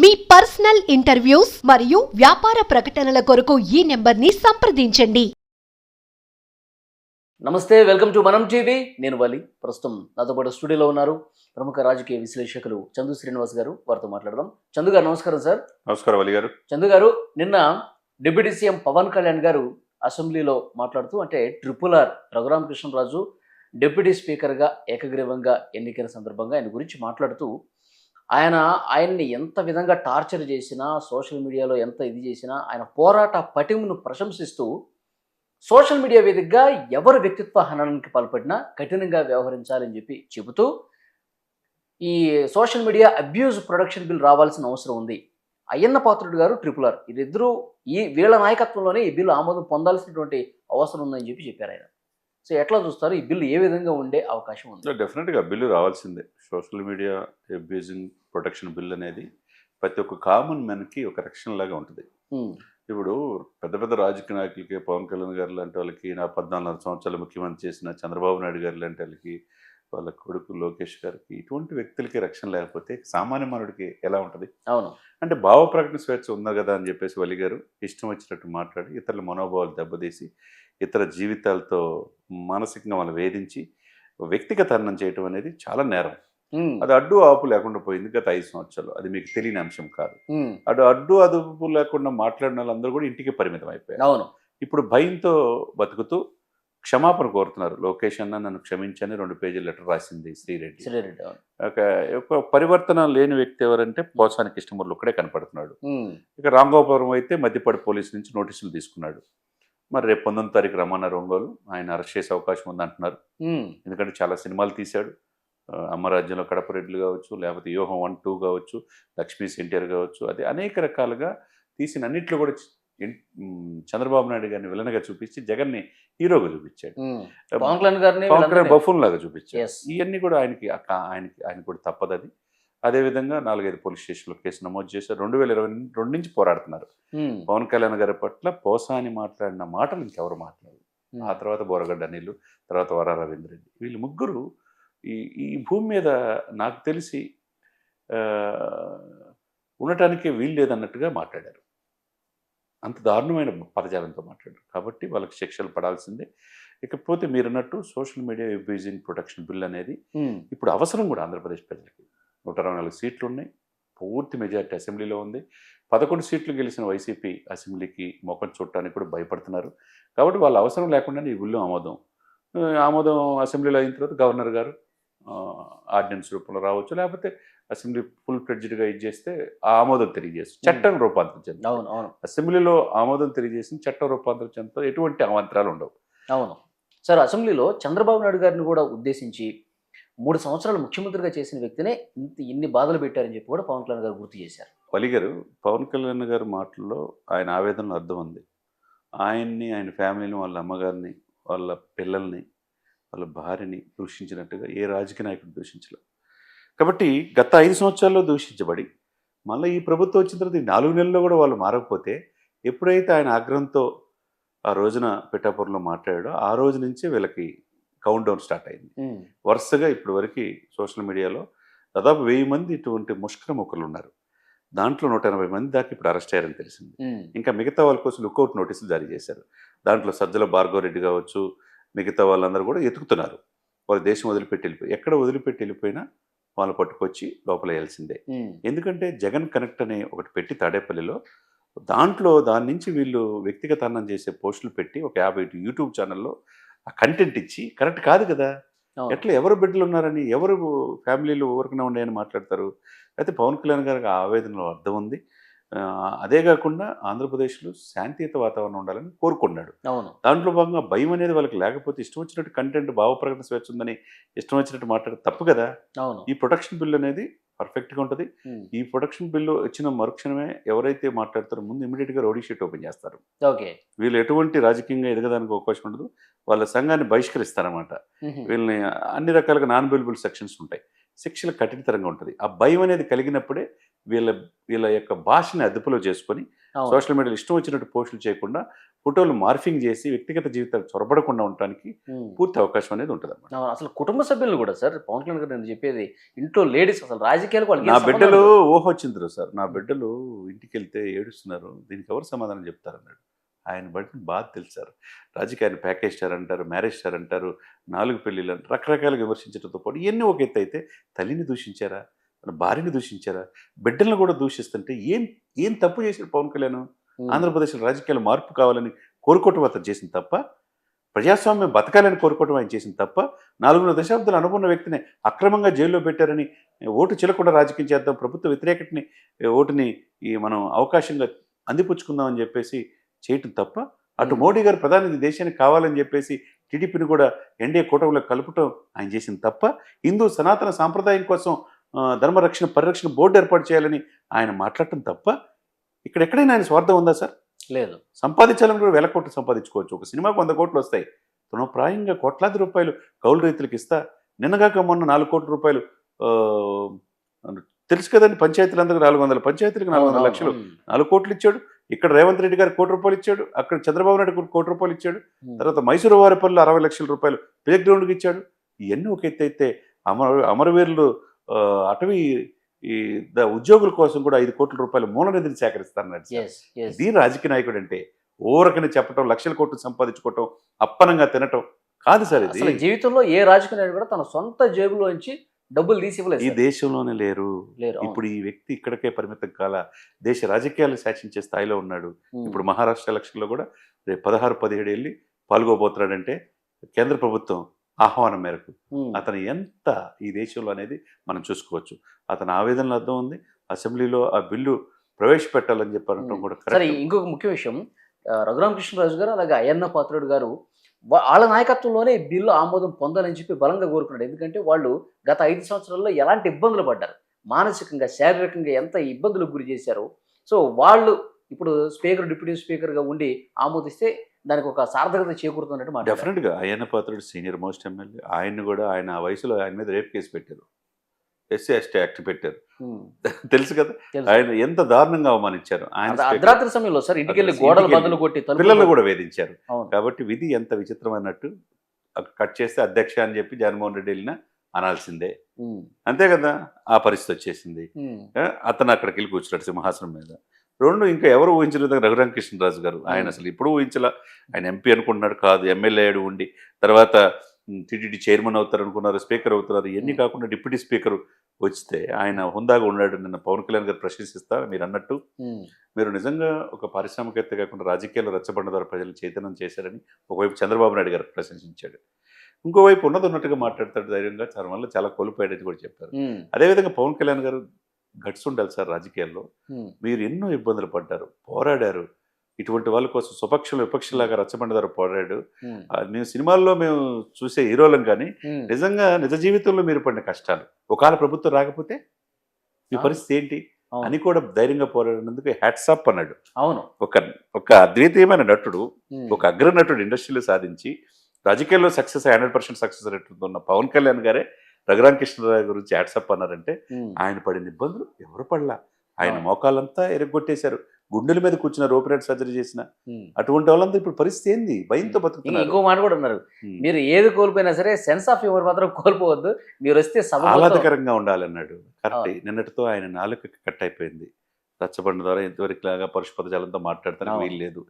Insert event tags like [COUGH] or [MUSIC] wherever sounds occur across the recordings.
మీ personal interviews మరియు వ్యాపార ప్రకటనల కొరకు ఈ నెంబర్ని సంప్రదించండి. నమస్తే వెల్కమ్ టు మనం టీవీ. నేను వలి. ప్రస్తుతం నాతో పాటు స్టూడియోలో ఉన్నారు ప్రముఖ రాజకీయ విశ్లేషకులు చందు శ్రీనివాస్ గారు. వారితో మాట్లాడదాం. చందు గారు నమస్కారం సార్. నమస్కారం అలీ గారు. చందు గారు నిన్న డిప్యూటీ సీఎం పవన్ కళ్యాణ్ గారు అసెంబ్లీలో మాట్లాడుతూ అంటే ట్రిపుల్ ఆర్ రఘురామకృష్ణరాజు డిప్యూటీ స్పీకర్గా ఏకగ్రీవంగా ఎన్నికైన సందర్భంగా ఆయన గురించి మాట్లాడుతూ ఆయన ఆయన్ని ఎంత విధంగా టార్చర్ చేసినా సోషల్ మీడియాలో ఎంత ఇది చేసినా ఆయన పోరాట పటిమును ప్రశంసిస్తూ సోషల్ మీడియా వేదికగా ఎవరు వ్యక్తిత్వ హననానికి పాల్పడినా కఠినంగా వ్యవహరించాలని చెప్పి చెబుతూ ఈ social media abuse production bill రావాల్సిన అవసరం ఉంది. అయ్యన్న పాత్రుడు గారు ట్రిపులర్ వీరిద్దరూ ఈ వీళ్ళ నాయకత్వంలోనే ఈ బిల్లు ఆమోదం పొందాల్సినటువంటి అవసరం ఉందని చెప్పి చెప్పారు ఆయన. సో ఎట్లా చూస్తారు? ఈ బిల్లు ఏ విధంగా ఉండే అవకాశం ఉంది? డెఫినెట్గా బిల్లు రావాల్సిందే. Social media abusing protection bill అనేది ప్రతి ఒక్క కామన్ మ్యాన్కి ఒక రక్షణ లాగా ఉంటుంది. ఇప్పుడు పెద్ద పెద్ద రాజకీయ నాయకులకి పవన్ కళ్యాణ్ గారు లాంటి వాళ్ళకి నా పద్నాలుగు సంవత్సరాలు ముఖ్యమంత్రి చేసిన చంద్రబాబు నాయుడు గారు లాంటి వాళ్ళకి వాళ్ళ కొడుకు లోకేష్ గారికి ఇటువంటి వ్యక్తులకి రక్షణ లేకపోతే సామాన్య మానవుడికి ఎలా ఉంటుంది? అవును. అంటే భావ ప్రకటన స్వేచ్ఛ ఉంది కదా అని చెప్పేసి వలి గారు ఇష్టం వచ్చినట్టు మాట్లాడి ఇతరుల మనోభావాలు దెబ్బతీసి ఇతర జీవితాలతో మానసికంగా వాళ్ళు వేధించి వ్యక్తిగత అన్నం చేయటం అనేది చాలా నేరం. అది అడ్డు ఆపు లేకుండా పోయింది గత ఐదు సంవత్సరాలు. అది మీకు తెలియని అంశం కాదు. అటు అడ్డు అదుపు లేకుండా మాట్లాడిన వాళ్ళందరూ కూడా ఇంటికి పరిమితం అయిపోయారు. అవును. ఇప్పుడు భయంతో బతుకుతూ క్షమాపణ కోరుతున్నారు. లోకేష్ అన్న నన్ను క్షమించని రెండు పేజీల లెటర్ రాసింది శ్రీరెడ్డి. శ్రీరెడ్డి ఒక పరివర్తన లేని వ్యక్తి ఎవరంటే పోసాని కృష్ణమూర్లు ఒక్కడే కనపడుతున్నాడు. ఇక రాంగోపురం అయితే మధ్యపాడు పోలీసు నుంచి నోటీసులు తీసుకున్నాడు. మరి రేపు పంతొమ్మిది తారీఖు రమ్మన్నారు ఒంగోలు ఆయన అరెస్ట్ చేసే అవకాశం ఉందంటున్నారు. ఎందుకంటే చాలా సినిమాలు తీశాడు. ఆ, అమ్మరాజ్యంలో కడప రెడ్లు కావచ్చు లేకపోతే యోహం వన్ టూ కావచ్చు లక్ష్మీ సెంటర్ కావచ్చు అది అనేక రకాలుగా తీసిన అన్నింటిలో కూడా చంద్రబాబు నాయుడు గారిని విలన్గా చూపించి జగన్ని హీరోగా చూపించాడు. పవన్ కళ్యాణ్ గారిని బఫూన్ లాగా చూపించాడు. ఇవన్నీ కూడా ఆయనకి ఆయనకి ఆయన కూడా తప్పదు అది అదేవిధంగా నాలుగైదు పోలీస్ స్టేషన్లో కేసు నమోదు చేశారు. రెండు వేల ఇరవై రెండు నుంచి పోరాడుతున్నారు పవన్ కళ్యాణ్ గారి పట్ల పోసాని మాట్లాడిన మాటలు ఇంకెవరు మాట్లాడరు. ఆ తర్వాత బోరగడ్డ అనిల్ తర్వాత వర రవీంద్ర రెడ్డి. వీళ్ళు ముగ్గురు ఈ ఈ భూమి మీద నాకు తెలిసి ఉండటానికే వీలు లేదన్నట్టుగా మాట్లాడారు. అంత దారుణమైన పదజాలంతో మాట్లాడారు. కాబట్టి వాళ్ళకి శిక్షలు పడాల్సిందే. ఇకపోతే మీరు అన్నట్టు social media abusing protection bill అనేది ఇప్పుడు అవసరం కూడా ఆంధ్రప్రదేశ్ ప్రజలకి. నూట అరవై నాలుగు సీట్లు ఉన్నాయి పూర్తి మెజారిటీ అసెంబ్లీలో ఉంది. పదకొండు సీట్లు గెలిచిన వైసీపీ అసెంబ్లీకి ముఖం చూడటానికి కూడా భయపడుతున్నారు. కాబట్టి వాళ్ళ అవసరం లేకుండానే ఈ బిల్లు ఆమోదం. ఆమోదం అసెంబ్లీలో అయిన తర్వాత గవర్నర్ గారు ఆర్డినెన్స్ రూపంలో రావచ్చు. లేకపోతే అసెంబ్లీ ఫుల్ ఫ్లెడ్జ్డ్గా ఇది చేస్తే ఆ ఆమోదం తెలియజేస్తుంది. చట్టం రూపాంతరం చెందుతుంది. అవును అవును. అసెంబ్లీలో ఆమోదం తెలియజేసిన చట్టం రూపాంతరం చెందుతుంది. ఎటువంటి అవాంతరాలు ఉండవు. అవును. సార్ అసెంబ్లీలో చంద్రబాబు నాయుడు గారిని కూడా ఉద్దేశించి మూడు సంవత్సరాలు ముఖ్యమంత్రిగా చేసిన వ్యక్తినే ఇంత ఇన్ని బాధలు పెట్టారని చెప్పి కూడా పవన్ కళ్యాణ్ గారు గుర్తు చేశారు. పలిగారు పవన్ కళ్యాణ్ గారి మాటల్లో ఆయన ఆవేదనలో అర్థం ఉంది. ఆయన్ని ఆయన ఫ్యామిలీని వాళ్ళ అమ్మగారిని వాళ్ళ పిల్లల్ని వాళ్ళ భార్యని దూషించినట్టుగా ఏ రాజకీయ నాయకుడు దూషించలేదు కాబట్టి గత ఐదు సంవత్సరాల్లో దూషించబడి మళ్ళీ ఈ ప్రభుత్వం వచ్చిన తర్వాత ఈ నాలుగు నెలల్లో కూడా వాళ్ళు మారకపోతే ఎప్పుడైతే ఆయన ఆగ్రహంతో ఆ రోజున పిఠాపురంలో మాట్లాడాడో ఆ రోజు నుంచే వీళ్ళకి కౌంట్ డౌన్ స్టార్ట్ అయింది. వరుసగా ఇప్పటి వరకు సోషల్ మీడియాలో దాదాపు వెయ్యి మంది ఇటువంటి ముష్కర మొక్కలు ఉన్నారు. దాంట్లో నూట ఎనభై మంది దాకా ఇప్పుడు అరెస్ట్ అయ్యారని తెలిసింది. ఇంకా మిగతా వాళ్ళ కోసం లుకౌట్ నోటీసులు జారీ చేశారు. దాంట్లో సజ్జల భార్గవ రెడ్డి కావచ్చు మిగతా వాళ్ళందరూ కూడా ఎతుకుతున్నారు. వాళ్ళు దేశం వదిలిపెట్టి వెళ్ళిపోయి ఎక్కడ వదిలిపెట్టి వెళ్ళిపోయినా వాళ్ళు పట్టుకొచ్చి లోపల వేయాల్సిందే ఎందుకంటే జగన్ కనెక్ట్ అనే ఒకటి పెట్టి తాడేపల్లిలో దాంట్లో దాని నుంచి వీళ్ళు వ్యక్తిగత అన్నం చేసే పోస్టులు పెట్టి ఒక యాభై యూట్యూబ్ ఛానల్లో ఆ కంటెంట్ ఇచ్చి కరెక్ట్ కాదు కదా. ఎట్లా ఎవరు బిడ్డలు ఉన్నారని ఎవరు ఫ్యామిలీలు ఊరికనే ఉన్నాయని మాట్లాడతారు? అయితే పవన్ కళ్యాణ్ గారికి ఆ ఆవేదనలో అర్థం ఉంది. అదే కాకుండా ఆంధ్రప్రదేశ్లో శాంతియుత వాతావరణం ఉండాలని కోరుకున్నాడు. అవును. దాంట్లో భాగంగా భయం అనేది వాళ్ళకి లేకపోతే ఇష్టం వచ్చినట్టు కంటెంట్ భావ ప్రకటన స్వేచ్ఛ ఉందని ఇష్టం వచ్చినట్టు మాట్లాడే తప్పు కదా. అవును. ఈ ప్రొటెక్షన్ బిల్ అనేది పర్ఫెక్ట్గా ఉంటుంది. ఈ ప్రొటెక్షన్ బిల్లు వచ్చిన మరుక్షణమే ఎవరైతే మాట్లాడతారో ముందు ఇమీడియట్గా రౌడీ షీట్ ఓపెన్ చేస్తారు. ఓకే. వీళ్ళు ఎటువంటి రాజకీయంగా ఎదగడానికి అవకాశం ఉండదు. వాళ్ళ సంఘాన్ని బహిష్కరిస్తారన్నమాట. ఉహు, వీళ్ళని అన్ని రకాలుగా నాన్ అవైలబుల్ సెక్షన్స్ ఉంటాయి. శిక్షలు కఠినతరంగా ఉంటుంది. ఆ భయం అనేది కలిగినప్పుడే వీళ్ళ వీళ్ళ యొక్క భాషని అదుపులో చేసుకొని. సోషల్ మీడియాలో ఇష్టం వచ్చినట్టు పోస్టులు చేయకుండా ఫోటోలు మార్ఫింగ్ చేసి వ్యక్తిగత జీవితాలు చొరబడకుండా ఉండటానికి ఉమ్. పూర్తి అవకాశం అనేది ఉంటుంది అన్నమాట అసలు కుటుంబ సభ్యులు కూడా సార్ పవన్ కళ్యాణ్ గారు నేను చెప్పేది ఇంట్లో లేడీస్ అసలు రాజకీయాలకు వాళ్ళకి నా బిడ్డలు. ఊహ వచ్చింది సార్. నా బిడ్డలు ఇంటికి వెళ్తే ఏడుస్తున్నారు. దీనికి ఎవరు సమాధానం చెప్తారు అన్నాడు. ఆయన బట్టి బాధ తెలుసు సార్. రాజకీయాన్ని ప్యాకేజ్ స్టార్ అంటారు మ్యారేజ్ స్టార్ అంటారు నాలుగు పెళ్ళిళ్ళు అంటారు రకరకాలుగా విమర్శించడంతో పాటు ఇవన్నీ ఒక ఎత్తు అయితే తల్లిని దూషించారా? భార్యని దూషించారా బిడ్డలను కూడా దూషిస్తుంటే ఏం ఏం తప్పు చేశాడు పవన్ కళ్యాణ్. ఆంధ్రప్రదేశ్లో రాజకీయాలు మార్పు కావాలని కోరుకోవటం అతను చేసింది తప్ప ప్రజాస్వామ్యం బతకాలని కోరుకోవటం ఆయన చేసింది తప్ప నాలుగున్నర దశాబ్దాలు అనుకున్న వ్యక్తిని అక్రమంగా జైల్లో పెట్టారని ఓటు చిలకుండా రాజకీయం చేద్దాం ప్రభుత్వ వ్యతిరేకతని ఓటుని ఈ మనం అవకాశంగా అందిపుచ్చుకుందామని చెప్పేసి చేయటం తప్ప అటు. మోడీ గారు ప్రధాని దేశానికి కావాలని చెప్పేసి టీడీపీని కూడా ఎన్డీఏ కూటమిలో కలుపుటం ఆయన చేసింది తప్ప హిందూ సనాతన సాంప్రదాయం కోసం ధర్మరక్షణ పరిరక్షణ బోర్డు ఏర్పాటు చేయాలని ఆయన మాట్లాడటం తప్ప ఇక్కడ ఎక్కడైనా ఆయన స్వార్థం ఉందా సార్? లేదు. సంపాదించాలని కూడా వేల కోట్లు సంపాదించుకోవచ్చు. ఒక సినిమాకు వంద కోట్లు వస్తాయి. తృణప్రాయంగా కోట్లాది రూపాయలు కౌలు రైతులకు ఇస్తా. నిన్నగాక మొన్న నాలుగు కోట్ల రూపాయలు తెలుసు కదండి పంచాయతీలందరికీ నాలుగు వందల. పంచాయతీలకు నాలుగు వందల లక్షలు. నాలుగు కోట్లు ఇచ్చాడు. ఇక్కడ రేవంత్ రెడ్డి గారు కోటి రూపాయలు ఇచ్చాడు. అక్కడ చంద్రబాబు నాయుడు గారు కోటి రూపాయలు ఇచ్చాడు. తర్వాత మైసూరు వారిపల్లి అరవై లక్షల రూపాయలు. ప్లే గ్రౌండ్కి ఇచ్చాడు. ఇవన్నీ ఒక ఎత్తు అయితే అమర అమరవీరులు అటవీ ఈ ద- ఉద్యోగుల కోసం కూడా ఐదు కోట్ల రూపాయలు మూల నిధిని సేకరిస్తారన్నాడు. ఇది రాజకీయ నాయకుడు అంటే ఊరకని చెప్పటం లక్షల కోట్లు సంపాదించుకోవటం అప్పనంగా తినటం కాదు సార్ ఇది జీవితంలో ఏ రాజకీయ నాయకుడు కూడా తన సొంత జేబులోంచి డబ్బులు తీసి ఈ. దేశంలోనే లేరు. ఇప్పుడు ఈ వ్యక్తి ఇక్కడికే పరిమితం కాల దేశ రాజకీయాలు శాసించే స్థాయిలో ఉన్నాడు. ఇప్పుడు మహారాష్ట్ర ఎలక్షన్లో కూడా రేపు పదహారు పదిహేడు వెళ్ళి పాల్గొబోతున్నాడంటే కేంద్ర ప్రభుత్వం ఆహ్వానం మేరకు. అతను ఎంత ఈ దేశంలో అనేది మనం చూసుకోవచ్చు. అతని ఆవేదనలో అర్థం ఉంది. అసెంబ్లీలో ఆ బిల్లు ప్రవేశపెట్టాలని చెప్పారంటాం కూడా సరే ఇంకొక ముఖ్య విషయం. రఘురామకృష్ణరాజు గారు అలాగే అయ్యన్న పాత్రుడు గారు వాళ్ళ నాయకత్వంలోనే బిల్లు ఆమోదం పొందాలని చెప్పి బలంగా కోరుకున్నాడు. ఎందుకంటే వాళ్ళు గత ఐదు సంవత్సరాల్లో ఎలాంటి ఇబ్బందులు పడ్డారు. మానసికంగా శారీరకంగా ఎంత ఇబ్బందులకు గురి చేశారు. సో వాళ్ళు ఇప్పుడు స్పీకర్ డిప్యూటీ స్పీకర్గా ఉండి ఆమోదిస్తే దానికి ఒక సార్థకత చేకూరుతున్నట్టు మాట డెఫినెట్గా. Ayyanna Patrudu senior most MLA ఆయన్ని కూడా ఆయన ఆ వయసులో ఆయన మీద రేప్ కేసు పెట్టారు. ఎస్సీ ఎస్టీ యాక్ట్ పెట్టారు. [LAUGHS] తెలుసు కదా? ఆయన ఎంత దారుణంగా అవమానించారు? ఆయన అర్ధరాత్రి సమయంలో సార్ ఇంటికి వెళ్ళి గోడలు బదులు కొట్టి పిల్లలు కూడా వేధించారు. కాబట్టి విధి ఎంత విచిత్రమైనట్టు కట్ చేస్తే అధ్యక్ష అని చెప్పి జగన్మోహన్ రెడ్డి వెళ్ళినా అనాల్సిందే. అంతే కదా? ఆ పరిస్థితి వచ్చేసింది. అతను అక్కడికి వెళ్ళి కూర్చున్నాడు సింహాసనం మీద. రెండు ఇంకా ఎవరు ఊహించిన విధంగా రఘురామ కృష్ణరాజు గారు ఆయన అసలు ఇప్పుడు ఊహించలా. ఆయన ఎంపీ అనుకుంటున్నాడు కాదు ఎమ్మెల్యే అయ్యాడు ఉండి. తర్వాత టీటీడీ చైర్మన్ అవుతారు అనుకున్నారు స్పీకర్ అవుతున్నారు. ఇవన్నీ. కాకుండా డిప్యూటీ స్పీకర్ వస్తే ఆయన హుందాగా ఉన్నాడు నిన్న పవన్ కళ్యాణ్ గారు ప్రశంసిస్తా మీరు అన్నట్టు. మీరు నిజంగా ఒక పారిశ్రామికవేత్త కాకుండా రాజకీయాల్లో రచ్చబండ ద్వారా ప్రజలు చైతన్యం చేశారని ఒకవైపు చంద్రబాబు నాయుడు గారు ప్రశంసించాడు. ఇంకోవైపు ఉన్నది ఉన్నట్టుగా మాట్లాడతాడు ధైర్యంగా. చాలా వల్ల చాలా కోల్పోయాడని కూడా చెప్పారు. అదేవిధంగా పవన్ కళ్యాణ్ గారు గట్స్ ఉండాలి సార్ రాజకీయాల్లో. మీరు ఎన్నో ఇబ్బందులు పడ్డారు పోరాడారు. ఇటువంటి వాళ్ళ కోసం సుపక్షులు విపక్షలాగా రచ్చబండ ద్వారా పోరాడు మేము సినిమాల్లో మేము చూసే హీరోలం కానీ. నిజంగా నిజ జీవితంలో మీరు పడిన కష్టాలు. ఒకవేళ ప్రభుత్వం రాకపోతే మీ. పరిస్థితి ఏంటి. అని కూడా ధైర్యంగా పోరాడినందుకు హ్యాట్సాప్ అన్నాడు. అవును. ఒక ఒక అద్వితీయమైన నటుడు ఒక అగ్రనటుడు ఇండస్ట్రీలో సాధించి రాజకీయాల్లో success hundred percent success rate ఉన్న పవన్ కళ్యాణ్ గారే రఘురామ కృష్ణరావు గురించి హ్యాట్సప్ అన్నారంటే ఆయన పడిన ఇబ్బందులు ఎవరు పడలా. ఆయన. మోకాళ్ళంతా ఎరగొట్టేశారు. గుండెల మీద కూర్చున్న రోపిరేట్ సర్జరీ చేసిన. అటువంటి వాళ్ళంతా ఇప్పుడు పరిస్థితి ఏంది? భయంతో బతుకుతున్నారు. ఇంకో మాట కూడా ఉన్నారు. మీరు ఏది కోల్పోయినా సరే సెన్స్ ఆఫ్ హ్యూమర్ మాత్రం కోల్పోవద్దు. మీరు వస్తే ఆహ్లాదకరంగా ఉండాలన్నాడు. కరెక్ట్. నిన్నటితో ఆయన నాలుక కట్ అయిపోయింది. రచ్చబండ ద్వారా ఇంతవరకు లాగా పరుషు జాలంతో మాట్లాడతానికి. వీలు లేదు.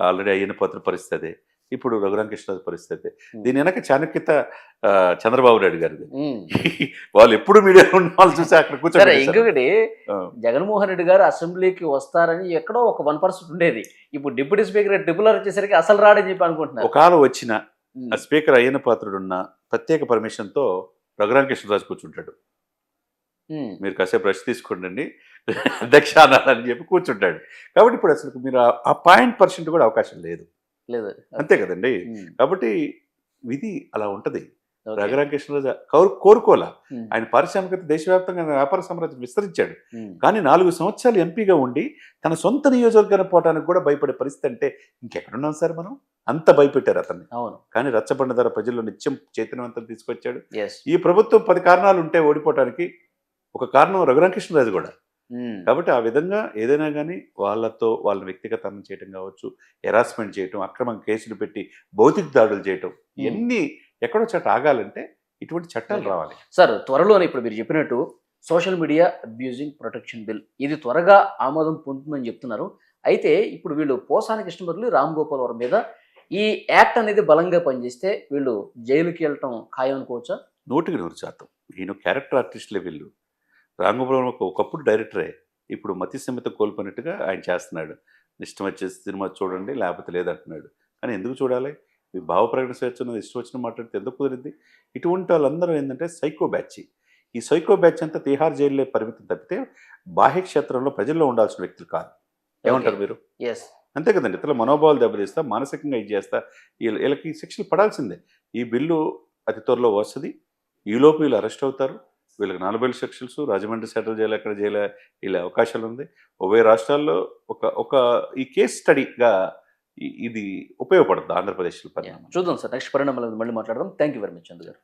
ఆల్రెడీ అయిన పత్ర పరిస్థితి అదే. ఇప్పుడు రఘురామ కృష్ణరాజు పరిస్థితి. దీని వెనక చాణక్యత చంద్రబాబు నాయుడు గారిది. [LAUGHS] వాళ్ళు ఎప్పుడు మీడియాలో ఉన్న వాళ్ళు చూసి అక్కడ సరే కూర్చొని ఇంకొకటి జగన్మోహన్ రెడ్డి గారు అసెంబ్లీకి వస్తారని ఎక్కడో ఒక వన్ పర్సెంట్ ఉండేది. ఇప్పుడు డిప్యూటీ స్పీకర్ ట్రిపులర్ వచ్చేసరికి అసలు రాడని చెప్పి అనుకుంటున్నారు. ఒకవేళ వచ్చిన స్పీకర్ అయ్యన పాత్రుడున్న ప్రత్యేక పర్మిషన్తో రఘురామ కృష్ణరాజు కూర్చుంటాడు. మీరు కాసేపు రెస్ట్ తీసుకోండి [LAUGHS] అధ్యక్ష అనాలని చెప్పి కూర్చుంటాడు. కాబట్టి ఇప్పుడు అసలు మీరు ఆ పాయింట్ పర్సెంట్ కూడా అవకాశం లేదు. లేదు అంతే కదండి. కాబట్టి విధి అలా ఉంటది. ఓకే. రఘురామ కృష్ణరాజు కోరు కోరుకోలా. ఆయన పారిశ్రామికత దేశవ్యాప్తంగా వ్యాపార సామ్రాజ్యం విస్తరించాడు. కానీ నాలుగు సంవత్సరాలు ఎంపీగా ఉండి తన సొంత నియోజకవర్గానికి పోవడానికి కూడా భయపడే పరిస్థితి అంటే ఇంకెక్కడున్నాం సార్ మనం? అంత భయపెట్టారు అతన్ని. అవును. కానీ రచ్చబండ ధర ప్రజల్లో నిత్యం చైతన్యవంతం తీసుకొచ్చాడు. ఈ ప్రభుత్వం పది కారణాలు ఉంటే ఓడిపోవటానికి ఒక కారణం రఘురామకృష్ణరాజు కూడా. కాబట్టి ఆ విధంగా ఏదైనా కానీ వాళ్ళతో వాళ్ళ వ్యక్తిగతాన్ని చేయటం కావచ్చు హెరాస్మెంట్ చేయటం అక్రమ కేసులు పెట్టి భౌతిక దాడులు చేయటం ఇవన్నీ ఎక్కడో చోట ఆగాలంటే ఇటువంటి చట్టాలు. రావాలి. సార్ త్వరలోనే ఇప్పుడు మీరు చెప్పినట్టు social media abusing protection bill ఇది త్వరగా ఆమోదం పొందుతుందని చెప్తున్నారు. అయితే ఇప్పుడు వీళ్ళు పోసాని కృష్ణమురళి రామ్ గోపాల్ వర్మ మీద ఈ యాక్ట్ అనేది బలంగా పనిచేస్తే వీళ్ళు జైలుకి వెళ్ళటం ఖాయం అనుకోవచ్చా? నూటికి నూరు శాతం. ఈయన క్యారెక్టర్ ఆర్టిస్టులే వీళ్ళు. రాంగోపురం ఒక ఒకప్పుడు డైరెక్టరే. ఇప్పుడు మతి సమిత కోల్పోయినట్టుగా ఆయన చేస్తున్నాడు. ఇష్టం వచ్చేసి సినిమా చూడండి లేకపోతే లేదంటున్నాడు. కానీ ఎందుకు చూడాలి? ఈ భావ ప్రకటన స్వేచ్ఛ ఉన్నది ఇష్టం వచ్చిన మాట్లాడితే ఎందుకు కుదిరింది? ఇటువంటి వాళ్ళందరూ ఏంటంటే సైకో బ్యాచ్. ఈ సైకో బ్యాచ్ అంతా తిహార్ జైల్లో పరిమితం తప్పితే బాహ్య క్షేత్రంలో ప్రజల్లో ఉండాల్సిన వ్యక్తులు కాదు. ఏమంటారు మీరు? ఎస్ అంతే కదండి. ఇతరుల మనోభావాలు దెబ్బతీస్తా మానసికంగా ఇది చేస్తా వీళ్ళ- వీళ్ళకి శిక్షలు పడాల్సిందే. ఈ బిల్లు అతి త్వరలో వస్తుంది. ఈలోపు వీళ్ళు అరెస్ట్ అవుతారు. వీళ్ళకి ఏళ్ళ శిక్షల్స్ రాజమండ్రి సెంట్రల్ జైలు ఎక్కడ జైలు వీళ్ళ అవకాశాలు ఉంది. ఉభయ రాష్ట్రాల్లో ఒక ఒక ఈ కేస్ స్టడీగా ఇది ఉపయోగపడుతుంది ఆంధ్రప్రదేశ్లో పరిణామం? చూద్దాం సార్. నెక్స్ట్ పరిణామాల మళ్ళీ మాట్లాడదాం. Thank you very much Chandra garu.